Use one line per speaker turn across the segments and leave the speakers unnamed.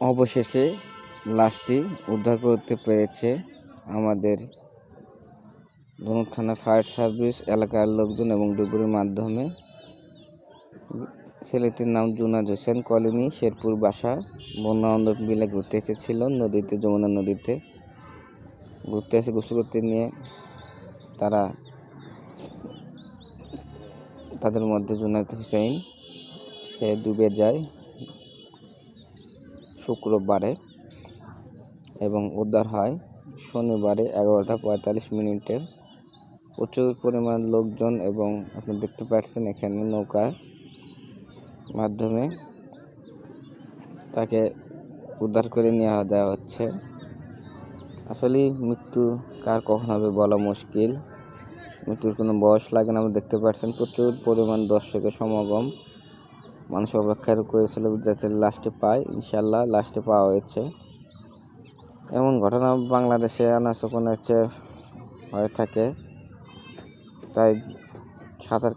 অবশেষে লাশটি উদ্ধার করতে পেরেছে আমাদের ধনুক থানা ফায়ার সার্ভিস এলাকার লোকজন এবং ডুবুরির মাধ্যমে। ছেলেটির নাম জুনাজ হোসেন, কলিনি শেরপুর বাসা। বন্যা বিলে ঘুরতে এসেছিল, নদীতে, যমুনা নদীতে ঘুরতে এসে গোসল করতে নিয়ে তারা তাদের মধ্যে জুনাদ হুসেন, সে ডুবে যায়। শুক্রবারে এবং উদ্ধার হয় শনিবারে এগারোটা পঁয়তাল্লিশ মিনিটে। প্রচুর পরিমাণ লোকজন এবং আপনি দেখতে পাচ্ছেন এখানে নৌকা মাধ্যমে তাকে উদ্ধার করে নিয়ে যাওয়া হচ্ছে। আসলে মৃত্যু কার কখন হবে বলা মুশকিল। মৃত্যুর কোনো বয়স লাগে না আমরা দেখতে পাচ্ছেন প্রচুর পরিমাণ দর্শকের সমাগম। মানুষ অপেক্ষার করেছিল যাতে লাস্টে পায় ইনশাল্লাহ লাস্টে পাওয়া হয়েছে। এমন ঘটনা বাংলাদেশে আনাচোকনে হচ্ছে, হয়ে থাকে। তাই সাঁতার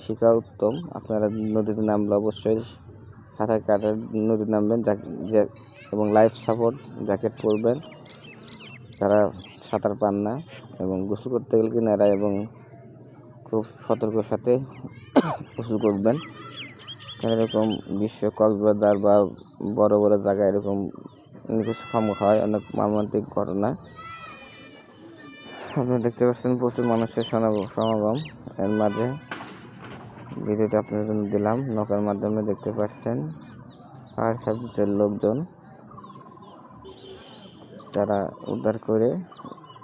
শেখা উত্তম। আপনারা নদীতে নামলে অবশ্যই সাঁতার কাটার নদীতে নামবেন, যে এবং লাইফ সাপোর্ট জ্যাকেট পরবেন। তারা সাঁতার পান না, এবং গোসল করতে গেলে কিনারা এবং খুব সতর্কর সাথে গোসল করবেন। এরকম বিশ্ব কক্সবাজার বা বড় বড় জায়গায় এরকম নিখোঁজ হয়, অনেক মর্মান্তিক ঘটনা। আপনি দেখতে পাচ্ছেন প্রচুর মানুষের সমাগম এর মাঝে। ভিডিওটা আপনাদের জন্য দিলাম, নৌকার মাধ্যমে দেখতে পাচ্ছেন ফায়ার সার্ভিসের লোকজন তারা উদ্ধার করে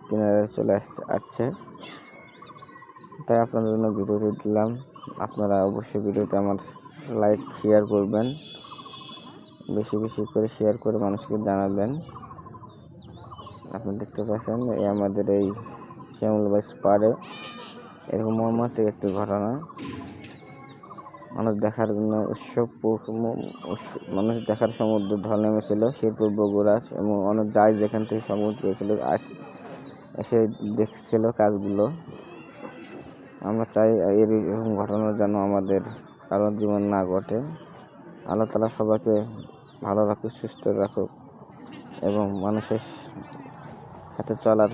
কিনারে চলে আসছে আসছে। তাই আপনাদের জন্য ভিডিওটি দিলাম। আপনারা অবশ্যই ভিডিওটা আমার লাইক শেয়ার করবেন। বেশি বেশি করে শেয়ার করে মানুষকে জানাবেন। আপনি দেখতে পাচ্ছেন এই আমাদের এই শ্যামলবাই পাড়ে এরকম মর্মান্তিক একটি ঘটনা। মানুষ দেখার জন্য উৎসব মানুষ দেখার সমুদ্র ঢল নেমেছিল, শেরপুর বগুড়া এবং অনেক যায় যেখান থেকে সমুদ্র পেয়েছিল এসে দেখছিল কাজগুলো। আমরা চাই এরকম ঘটনা যেন আমাদের কারোর জীবন না ঘটে। আল্লাহ তালা সবাইকে ভালো রাখুক, সুস্থ রাখুক এবং মানুষের সাথে চলার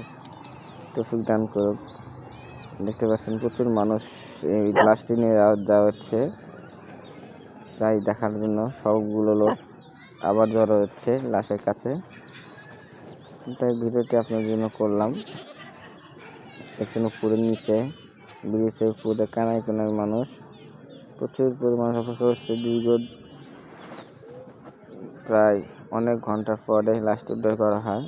তফিক দান করুক। দেখতে পাচ্ছেন প্রচুর মানুষ এই গ্লাসটি নিয়ে যাওয়া হচ্ছে তাই দেখার জন্য সবগুলো লোক আবার জড়ো হচ্ছে লাশের কাছে। তাই ভিডিওটি আপনার জন্য করলাম। দেখছেন উপরের নিচে, ব্রিজের উপরে কানায় কানায় মানুষ। প্রচুর পরিমাণ অপেক্ষা করছে দীর্ঘ প্রায় অনেক ঘণ্টার পরে লাস্ট উদ্ধার করা হয়।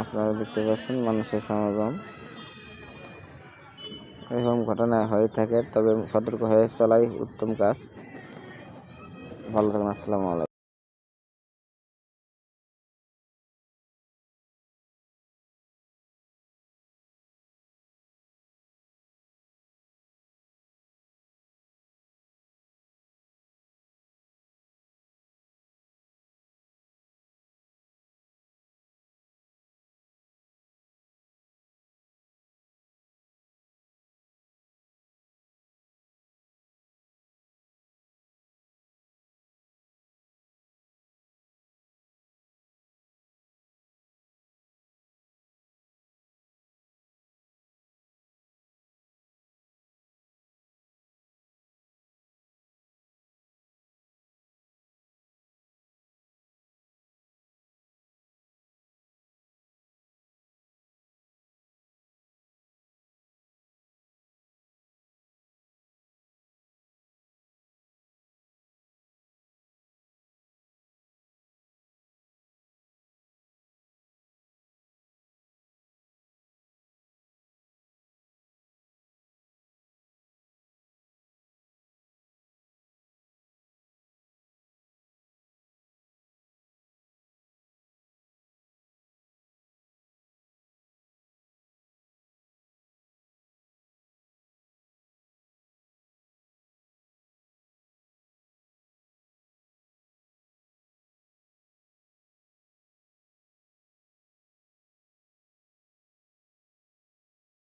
আপনারা দেখতে পাচ্ছেন মানুষের সমাগম। এরকম ঘটনা হয়ে থাকে, তবে সতর্ক হয়ে চলাই উত্তম কাজ। ভালো থাকুন, আসসালামু আলাইকুম।